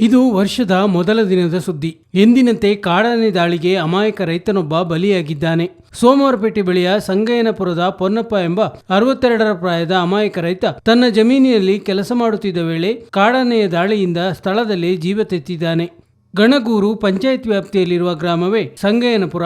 ಇದು ವರ್ಷದ ಮೊದಲ ದಿನದ ಸುದ್ದಿ. ಎಂದಿನಂತೆ ಕಾಡಾನೆ ದಾಳಿಗೆ ಅಮಾಯಕ ರೈತನೊಬ್ಬ ಬಲಿಯಾಗಿದ್ದಾನೆ. ಸೋಮವಾರಪೇಟೆ ಬಳಿಯ ಸಂಗಯ್ಯನಪುರದ ಪೊನ್ನಪ್ಪ ಎಂಬ ಅರವತ್ತೆರಡರ ಪ್ರಾಯದ ಅಮಾಯಕ ರೈತ ತನ್ನ ಜಮೀನಿನಲ್ಲಿ ಕೆಲಸ ಮಾಡುತ್ತಿದ್ದ ವೇಳೆ ಕಾಡಾನೆಯ ದಾಳಿಯಿಂದ ಸ್ಥಳದಲ್ಲಿ ಜೀವ ತೆತ್ತಿದ್ದಾನೆ. ಗಣಗೂರು ಪಂಚಾಯತ್ ವ್ಯಾಪ್ತಿಯಲ್ಲಿರುವ ಗ್ರಾಮವೇ ಸಂಗಯ್ಯನಪುರ.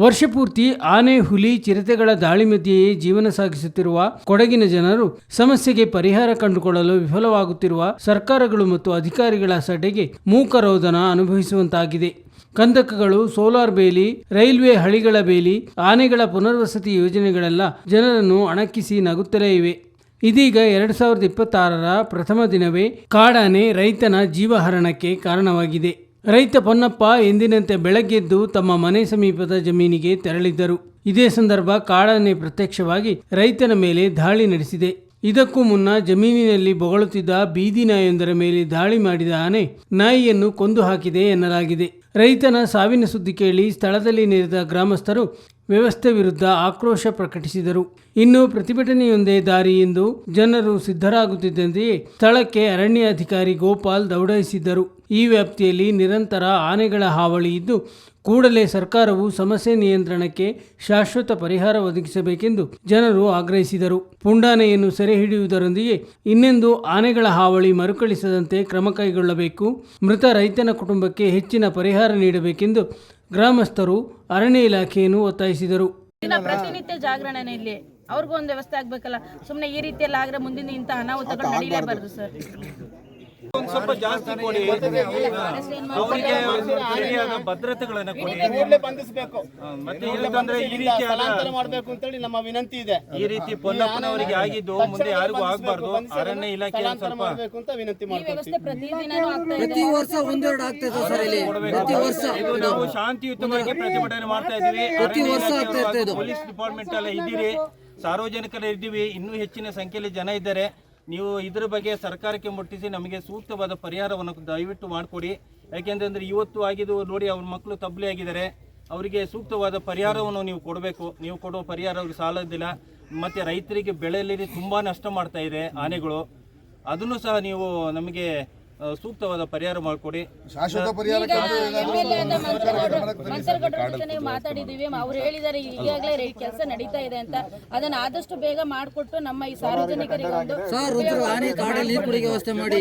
ವರ್ಷಪೂರ್ತಿ ಆನೆ, ಹುಲಿ, ಚಿರತೆಗಳ ದಾಳಿ ಮಧ್ಯೆಯೇ ಜೀವನ ಸಾಗಿಸುತ್ತಿರುವ ಕೊಡಗಿನ ಜನರು ಸಮಸ್ಯೆಗೆ ಪರಿಹಾರ ಕಂಡುಕೊಳ್ಳಲು ವಿಫಲವಾಗುತ್ತಿರುವ ಸರ್ಕಾರಗಳು ಮತ್ತು ಅಧಿಕಾರಿಗಳ ಸಡೆಗೆ ಮೂಕರೋಧನ ಅನುಭವಿಸುವಂತಾಗಿದೆ. ಕಂದಕಗಳು, ಸೋಲಾರ್ ಬೇಲಿ, ರೈಲ್ವೆ ಹಳಿಗಳ ಬೇಲಿ, ಆನೆಗಳ ಪುನರ್ವಸತಿ ಯೋಜನೆಗಳೆಲ್ಲ ಜನರನ್ನು ಅಣಕಿಸಿ ನಗುತ್ತಲೇ ಇವೆ. ಇದೀಗ ಎರಡು ಸಾವಿರದ ಇಪ್ಪತ್ತಾರರ ಪ್ರಥಮ ದಿನವೇ ಕಾಡಾನೆ ರೈತನ ಜೀವಹರಣಕ್ಕೆ ಕಾರಣವಾಗಿದೆ. ರೈತ ಪೊನ್ನಪ್ಪ ಎಂದಿನಂತೆ ಬೆಳಗ್ಗೆದ್ದು ತಮ್ಮ ಮನೆ ಸಮೀಪದ ಜಮೀನಿಗೆ ತೆರಳಿದ್ದರು. ಇದೇ ಸಂದರ್ಭ ಕಾಡಾನೆ ಪ್ರತ್ಯಕ್ಷವಾಗಿ ರೈತನ ಮೇಲೆ ದಾಳಿ ನಡೆಸಿದೆ. ಇದಕ್ಕೂ ಮುನ್ನ ಜಮೀನಿನಲ್ಲಿ ಬೊಗಳುತ್ತಿದ್ದ ಬೀದಿ ನಾಯೊಂದರ ಮೇಲೆ ದಾಳಿ ಮಾಡಿದ ಆನೆ ನಾಯಿಯನ್ನು ಕೊಂದು ಹಾಕಿದೆ ಎನ್ನಲಾಗಿದೆ. ರೈತನ ಸಾವಿನ ಸುದ್ದಿ ಕೇಳಿ ಸ್ಥಳದಲ್ಲಿ ನೆರೆದ ಗ್ರಾಮಸ್ಥರು ವ್ಯವಸ್ಥೆ ವಿರುದ್ಧ ಆಕ್ರೋಶ ಪ್ರಕಟಿಸಿದರು. ಇನ್ನು ಪ್ರತಿಭಟನೆಯೊಂದೇ ದಾರಿ ಎಂದು ಜನರು ಸಿದ್ಧರಾಗುತ್ತಿದ್ದಂತೆಯೇ ಸ್ಥಳಕ್ಕೆ ಅರಣ್ಯಾಧಿಕಾರಿ ಗೋಪಾಲ್ ದೌಡಾಯಿಸಿದ್ದರು. ಈ ವ್ಯಾಪ್ತಿಯಲ್ಲಿ ನಿರಂತರ ಆನೆಗಳ ಹಾವಳಿ ಇದ್ದು ಕೂಡಲೇ ಸರ್ಕಾರವು ಸಮಸ್ಯೆ ನಿಯಂತ್ರಣಕ್ಕೆ ಶಾಶ್ವತ ಪರಿಹಾರ ಒದಗಿಸಬೇಕೆಂದು ಜನರು ಆಗ್ರಹಿಸಿದರು. ಪುಂಡಾನೆಯನ್ನು ಸೆರೆ ಹಿಡಿಯುವುದರೊಂದಿಗೆ ಇನ್ನೆಂದು ಆನೆಗಳ ಹಾವಳಿ ಮರುಕಳಿಸದಂತೆ ಕ್ರಮ ಕೈಗೊಳ್ಳಬೇಕು. ಮೃತ ರೈತನ ಕುಟುಂಬಕ್ಕೆ ಹೆಚ್ಚಿನ ಪರಿಹಾರ ನೀಡಬೇಕೆಂದು ಗ್ರಾಮಸ್ಥರು ಅರಣ್ಯ ಇಲಾಖೆಯನ್ನು ಒತ್ತಾಯಿಸಿದರು. ದಿನ ಪ್ರತಿನಿತ್ಯ ಜಾಗರಣೆ ಇಲ್ಲಿ. ಅವ್ರಿಗೂ ಒಂದು ವ್ಯವಸ್ಥೆ ಆಗ್ಬೇಕಲ್ಲ. ಸುಮ್ಮನೆ ಈ ರೀತಿಯಲ್ಲಿ ಆಗ್ರೆ ಮುಂದಿನ ಇಂಥ ಅನಾಹುತಗಳು ನಡೀಲೇಬಾರ್ದು ಸರ್. ಒಂದ್ ಸ್ವಲ್ಪ ಜಾಸ್ತಿ ಕೊಡಿ. ಅವರಿಗೆ ಸರಿಯಾದ ಭದ್ರತೆಗಳನ್ನ ಕೊಡಿ. ಕೂಡಲೇ ಬಂಧಿಸಬೇಕು. ಮತ್ತೆ ಇಲ್ಲಂದ್ರೆ ಈ ರೀತಿ ಸ್ಥಳಾಂತರ ಮಾಡಬೇಕು ಅಂತೇಳಿ ನಮ್ಮ ವಿನಂತಿ ಇದೆ. ಈ ರೀತಿ ಪೊನ್ನಪ್ಪನವರಿಗೆ ಆಗಿದ್ದು ಮುಂದೆ ಯಾರಿಗೂ ಆಗಬಾರ್ದು. ಅರಣ್ಯ ಇಲಾಖೆ ಸ್ವಲ್ಪ ಮಾಡಬೇಕು ಅಂತ ವಿನಂತಿ ಪ್ರತಿ ವರ್ಷ ಒಂದೆರಡು ಆಗ್ತದೆ ಸರ್ ಇಲ್ಲಿ. ಪ್ರತಿ ವರ್ಷ. ಇದು ನಾವು ಶಾಂತಿಯುತವಾಗಿ ಪ್ರತಿಭಟನೆ ಮಾಡ್ತಾ ಇದೀವಿ ಪ್ರತಿ ವರ್ಷ ಆಗ್ತಾ. ಪೊಲೀಸ್ ಡಿಪಾರ್ಟ್ಮೆಂಟ್ ಎಲ್ಲ ಇದ್ದೀರಿ. ಸಾರ್ವಜನಿಕರು ಇದ್ದೀವಿ. ಇನ್ನೂ ಹೆಚ್ಚಿನ ಸಂಖ್ಯೆಯಲ್ಲಿ ಜನ ಇದ್ದಾರೆ. ನೀವು ಇದರ ಬಗ್ಗೆ ಸರ್ಕಾರಕ್ಕೆ ಮುಟ್ಟಿಸಿ ನಮಗೆ ಸೂಕ್ತವಾದ ಪರಿಹಾರವನ್ನು ದಯವಿಟ್ಟು ಮಾಡಿಕೊಡಿ. ಯಾಕೆಂತಂದರೆ ಇವತ್ತು ಆಗಿದ್ದು ನೋಡಿ, ಅವ್ರ ಮಕ್ಕಳು ತಬ್ಲಿ ಆಗಿದ್ದಾರೆ. ಅವರಿಗೆ ಸೂಕ್ತವಾದ ಪರಿಹಾರವನ್ನು ನೀವು ಕೊಡಬೇಕು. ನೀವು ಕೊಡುವ ಪರಿಹಾರ ಅವ್ರಿಗೆ ಸಾಲದಿಲ್ಲ. ಮತ್ತೆ ರೈತರಿಗೆ ಬೆಳೆಯಲ್ಲಿ ತುಂಬಾ ನಷ್ಟ ಮಾಡ್ತಾ ಇದೆ ಆನೆಗಳು. ಅದನ್ನು ಸಹ ನೀವು ನಮಗೆ ಸೂಕ್ತವಾದ ಪರಿಹಾರ ಮಾಡಿಕೊಡಿ. ಶಾಶ್ವತ ಪರಿಹಾರ ಮಾತಾಡಿದೀವಿ ಅವ್ರು ಹೇಳಿದ್ದಾರೆ ಈಗಾಗಲೇ ಕೆಲಸ ನಡೀತಾ ಇದೆ ಅಂತ. ಅದನ್ನ ಆದಷ್ಟು ಬೇಗ ಮಾಡಿಕೊಟ್ಟು ನಮ್ಮ ಈ ಸಾರ್ವಜನಿಕರಿಗೆ ಒಂದು ಸರ್ ರುದ್ರ ಆನೆ ಕಾಡಲ್ಲಿ ನೀರು ಕುಡಿಗೆ ವ್ಯವಸ್ಥೆ ಮಾಡಿ.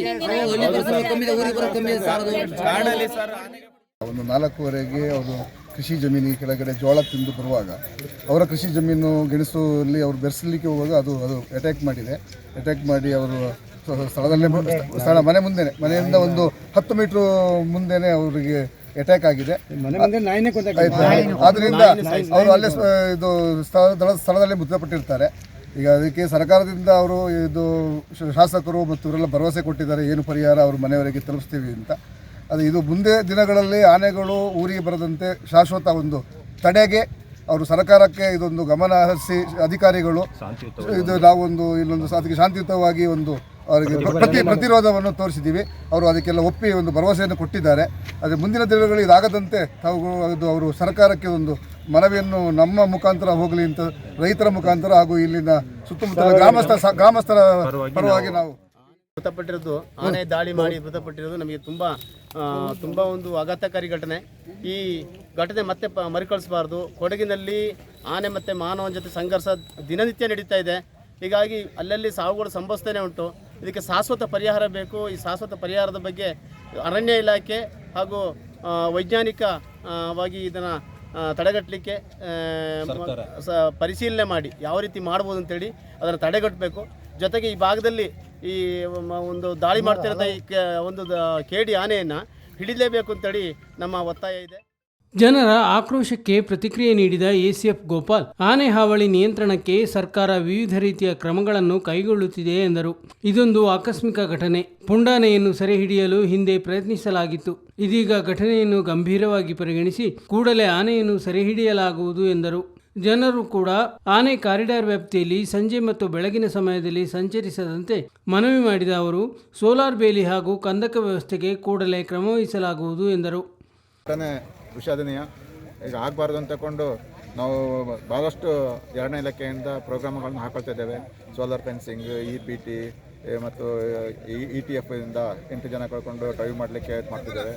ಒಂದು ನಾಲ್ಕೂವರೆಗೆ ಅವರು ಕೃಷಿ ಜಮೀನಿಗೆ ಕೆಳಗಡೆ ಜೋಳ ತಿಂದು ಬರುವಾಗ ಅವರ ಕೃಷಿ ಜಮೀನು ಗೆಣಸಲ್ಲಿ ಅವರು ಬೆರೆಸಲಿಕ್ಕೆ ಹೋಗುವಾಗ ಅದು ಅದು ಅಟ್ಯಾಕ್ ಮಾಡಿದೆ. ಅಟ್ಯಾಕ್ ಮಾಡಿ ಅವರು ಸ್ಥಳದಲ್ಲೇ ಸ್ಥಳ ಮನೆ ಮುಂದೆನೆ. ಮನೆಯಿಂದ ಒಂದು ಹತ್ತು ಮೀಟ್ರ್ ಮುಂದೆನೆ ಅವರಿಗೆ ಅಟ್ಯಾಕ್ ಆಗಿದೆ? ಆದ್ರಿಂದ ಅವರು ಅಲ್ಲೇ ಇದು ಸ್ಥಳ ಸ್ಥಳದಲ್ಲೇ ಮೃತಪಟ್ಟಿರ್ತಾರೆ. ಈಗ ಅದಕ್ಕೆ ಸರ್ಕಾರದಿಂದ ಅವರು ಇದು ಶ- ಶಾಸಕರು ಮತ್ತು ಇವರೆಲ್ಲ ಭರವಸೆ ಕೊಟ್ಟಿದ್ದಾರೆ. ಏನು ಪರಿಹಾರ ಅವ್ರ ಮನೆಯವರಿಗೆ ತಲುಪಿಸ್ತೀವಿ ಅಂತ. ಅದು ಇದು ಮುಂದೆ ದಿನಗಳಲ್ಲಿ ಆನೆಗಳು ಊರಿಗೆ ಬರದಂತೆ ಶಾಶ್ವತ ಒಂದು ತಡೆಗೆ ಅವರು ಸರ್ಕಾರಕ್ಕೆ ಇದೊಂದು ಗಮನ ಹರಿಸಿ ಅಧಿಕಾರಿಗಳು ಇದು ನಾವೊಂದು ಇಲ್ಲೊಂದು ಸ- ಅದಕ್ಕೆ ಶಾಂತಿಯುತವಾಗಿ ಒಂದು ಅವರಿಗೆ ಪ್ರ- ಪ್ರತಿ ಪ್ರತಿರೋಧವನ್ನು ತೋರಿಸಿದ್ದೀವಿ. ಅವರು ಅದಕ್ಕೆಲ್ಲ ಒಪ್ಪಿ ಒಂದು ಭರವಸೆಯನ್ನು ಕೊಟ್ಟಿದ್ದಾರೆ. ಆದರೆ ಮುಂದಿನ ದಿನಗಳು ಇದಾಗದಂತೆ ತಾವು ಅದು ಅವರು ಸರ್ಕಾರಕ್ಕೆ ಒಂದು ಮನವಿಯನ್ನು ನಮ್ಮ ಮುಖಾಂತರ ಹೋಗಲಿ ಅಂತ ರೈತರ ಮುಖಾಂತರ ಹಾಗೂ ಇಲ್ಲಿನ ಸುತ್ತಮುತ್ತಲ ಗ್ರಾಮಸ್ಥ ಗ್ರಾಮಸ್ಥರ ಪರವಾಗಿ ನಾವು ಮೃತಪಟ್ಟಿರೋದು ಆನೆ ದಾಳಿ ಮಾಡಿ ಮೃತಪಟ್ಟಿರೋದು ನಮಗೆ ತುಂಬ ತುಂಬ ತುಂಬಾ ಒಂದು ಆಘಾತಕಾರಿ ಘಟನೆ. ಈ ಘಟನೆ ಮತ್ತೆ ಪ ಮರುಕಳಿಸಬಾರ್ದು. ಕೊಡಗಿನಲ್ಲಿ ಆನೆ ಮತ್ತೆ ಮಾನವನ ಜೊತೆ ಸಂಘರ್ಷ ದಿನನಿತ್ಯ ನಡೀತಾ ಇದೆ. ಹೀಗಾಗಿ ಅಲ್ಲಲ್ಲಿ ಸಾವುಗಳು ಸಂಭವಿಸ್ತಾನೆ ಉಂಟು. ಇದಕ್ಕೆ ಶಾಶ್ವತ ಪರಿಹಾರ ಬೇಕು. ಈ ಶಾಶ್ವತ ಪರಿಹಾರದ ಬಗ್ಗೆ ಅರಣ್ಯ ಇಲಾಖೆ ಹಾಗೂ ವೈಜ್ಞಾನಿಕವಾಗಿ ಇದನ್ನು ತಡೆಗಟ್ಟಲಿಕ್ಕೆ ಪರಿಶೀಲನೆ ಮಾಡಿ. ಯಾವ ರೀತಿ ಮಾಡ್ಬೋದು ಅಂತೇಳಿ ಅದನ್ನು ತಡೆಗಟ್ಟಬೇಕು. ಜೊತೆಗೆ ಈ ಭಾಗದಲ್ಲಿ ಈ ಒಂದು ದಾಳಿ ಮಾಡ್ತಿರೋದ ಈ ಕೆ- ಒಂದು ಕೇಡಿ ಆನೆಯನ್ನು ಹಿಡಿಲೇಬೇಕು ಅಂತೇಳಿ ನಮ್ಮ ಒತ್ತಾಯ ಇದೆ. ಜನರ ಆಕ್ರೋಶಕ್ಕೆ ಪ್ರತಿಕ್ರಿಯೆ ನೀಡಿದ ಎಸಿಎಫ್ ಗೋಪಾಲ್, ಆನೆ ಹಾವಳಿ ನಿಯಂತ್ರಣಕ್ಕೆ ಸರ್ಕಾರ ವಿವಿಧ ರೀತಿಯ ಕ್ರಮಗಳನ್ನು ಕೈಗೊಳ್ಳುತ್ತಿದೆ ಎಂದರು. ಇದೊಂದು ಆಕಸ್ಮಿಕ ಘಟನೆ. ಪುಂಡಾನೆಯನ್ನು ಸೆರೆ ಹಿಡಿಯಲು ಹಿಂದೆ ಪ್ರಯತ್ನಿಸಲಾಗಿತ್ತು. ಇದೀಗ ಘಟನೆಯನ್ನು ಗಂಭೀರವಾಗಿ ಪರಿಗಣಿಸಿ ಕೂಡಲೇ ಆನೆಯನ್ನು ಸೆರೆ ಹಿಡಿಯಲಾಗುವುದು ಎಂದರು. ಜನರು ಕೂಡ ಆನೆ ಕಾರಿಡಾರ್ ವ್ಯಾಪ್ತಿಯಲ್ಲಿ ಸಂಜೆ ಮತ್ತು ಬೆಳಗಿನ ಸಮಯದಲ್ಲಿ ಸಂಚರಿಸದಂತೆ ಮನವಿ ಮಾಡಿದ ಅವರು, ಸೋಲಾರ್ ಬೇಲಿ ಹಾಗೂ ಕಂದಕ ವ್ಯವಸ್ಥೆಗೆ ಕೂಡಲೇ ಕ್ರಮವಹಿಸಲಾಗುವುದು ಎಂದರು. ವಿಷಾದನೀಯ. ಈಗ ಆಗಬಾರ್ದು ಅಂತ ತಗೊಂಡು ನಾವು ಭಾಳಷ್ಟು ಎರಡನೇ ಇಲಾಖೆಯಿಂದ ಪ್ರೋಗ್ರಾಮ್ಗಳನ್ನ ಹಾಕೊಳ್ತಾ ಇದ್ದೇವೆ. Solar fencing E P T ಮತ್ತು ಇ ಟಿ ಎಫ್ ಇಂದ ಎಂಟು ಜನ ಕಳ್ಕೊಂಡು ಡ್ರೈವ್ ಮಾಡಲಿಕ್ಕೆ ಮಾಡ್ತಿದ್ದೇವೆ.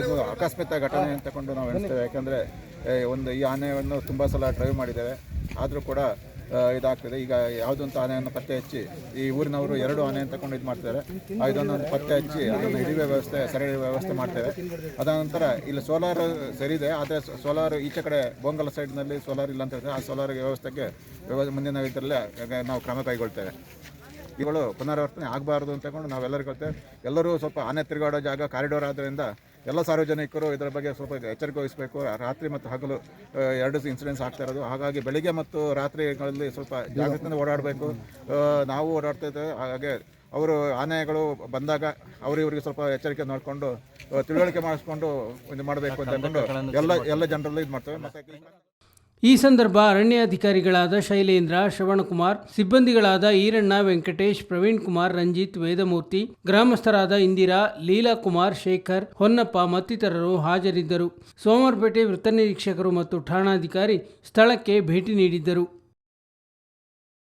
ಇದು ಆಕಸ್ಮಿತ ಘಟನೆ ಅಂತ ತಗೊಂಡು ನಾವು ಎಣಿಸ್ತೇವೆ. ಯಾಕಂದರೆ ಒಂದು ಈ ಆನೆಯನ್ನು ತುಂಬ ಸಲ ಡ್ರೈವ್ ಮಾಡಿದ್ದೇವೆ. ಆದರೂ ಕೂಡ ಇದಾಗ್ತದೆ. ಈಗ ಯಾವುದೊಂದು ಆನೆಯನ್ನು ಪತ್ತೆ ಹಚ್ಚಿ, ಈ ಊರಿನವರು ಎರಡು ಆನೆ ತಗೊಂಡು ಇದು ಮಾಡ್ತಾರೆ ಆ ಇದನ್ನೊಂದು ಪತ್ತೆ ಹಚ್ಚಿ ಅದನ್ನು ಹಿಡಿಯುವ ವ್ಯವಸ್ಥೆ, ಸೆರೆ ವ್ಯವಸ್ಥೆ ಮಾಡ್ತೇವೆ. ಅದಾದ ನಂತರ ಇಲ್ಲಿ ಸೋಲಾರ್ ಸರಿದೆ ಆದರೆ ಸೋಲಾರ್ ಈಚೆ ಕಡೆ ಬೋಂಗಲ ಸೈಡ್ನಲ್ಲಿ ಸೋಲಾರ್ ಇಲ್ಲ ಅಂತ ಹೇಳಿದ್ರೆ ಆ ಸೋಲಾರ್ ವ್ಯವಸ್ಥೆಗೆ ವ್ಯವಸ್ಥೆ ಮುಂದಿನ ಇದರಲ್ಲೇ ನಾವು ಕ್ರಮ ಕೈಗೊಳ್ತೇವೆ. ಇವುಗಳು ಪುನರಾವರ್ತನೆ ಆಗಬಾರ್ದು ಅಂತಕೊಂಡು ತಗೊಂಡು ನಾವೆಲ್ಲರೂ ಎಲ್ಲರೂ ಸ್ವಲ್ಪ ಆನೆ ತಿರುಗಾಡೋ ಜಾಗ ಕಾರಿಡೋರ್ ಆದ್ದರಿಂದ ಎಲ್ಲ ಸಾರ್ವಜನಿಕರು ಇದರ ಬಗ್ಗೆ ಸ್ವಲ್ಪ ಎಚ್ಚರಿಕೆ ವಹಿಸಬೇಕು. ರಾತ್ರಿ ಮತ್ತು ಹಗಲು ಎರಡು ಇನ್ಸಿಡೆನ್ಸ್ ಆಗ್ತಾ ಇರೋದು. ಹಾಗಾಗಿ ಬೆಳಿಗ್ಗೆ ಮತ್ತು ರಾತ್ರಿಗಳಲ್ಲಿ ಸ್ವಲ್ಪ ಜಾಗೃತಿಯಿಂದ ಓಡಾಡಬೇಕು. ನಾವು ಓಡಾಡ್ತಾ ಇದ್ದೇವೆ. ಹಾಗೆ ಅವರು ಆನೆಗಳು ಬಂದಾಗ ಅವರಿವರಿಗೆ ಸ್ವಲ್ಪ ಎಚ್ಚರಿಕೆ ನೋಡಿಕೊಂಡು ತಿಳುವಳಿಕೆ ಮಾಡಿಸ್ಕೊಂಡು ಇದು ಮಾಡಬೇಕು ಅಂತ ಅಂದ್ಕೊಂಡು ಎಲ್ಲ ಎಲ್ಲ ಜನರಲ್ಲೂ ಇದು ಮಾಡ್ತೇವೆ ಮತ್ತು ಈ ಸಂದರ್ಭ ಅರಣ್ಯಾಧಿಕಾರಿಗಳಾದ ಶೈಲೇಂದ್ರ, ಶ್ರವಣಕುಮಾರ್, ಸಿಬ್ಬಂದಿಗಳಾದ ಈರಣ್ಣ ವೆಂಕಟೇಶ್, ಪ್ರವೀಣ್ ಕುಮಾರ್, ರಂಜಿತ್ ವೇದಮೂರ್ತಿ, ಗ್ರಾಮಸ್ಥರಾದ ಇಂದಿರಾ, ಲೀಲಾ ಕುಮಾರ್, ಶೇಖರ್, ಹೊನ್ನಪ್ಪ ಮತ್ತಿತರರು ಹಾಜರಿದ್ದರು. ಸೋಮವಾರಪೇಟೆ ವೃತ್ತ ನಿರೀಕ್ಷಕರು ಮತ್ತು ಠಾಣಾಧಿಕಾರಿ ಸ್ಥಳಕ್ಕೆ ಭೇಟಿ ನೀಡಿದ್ದರು.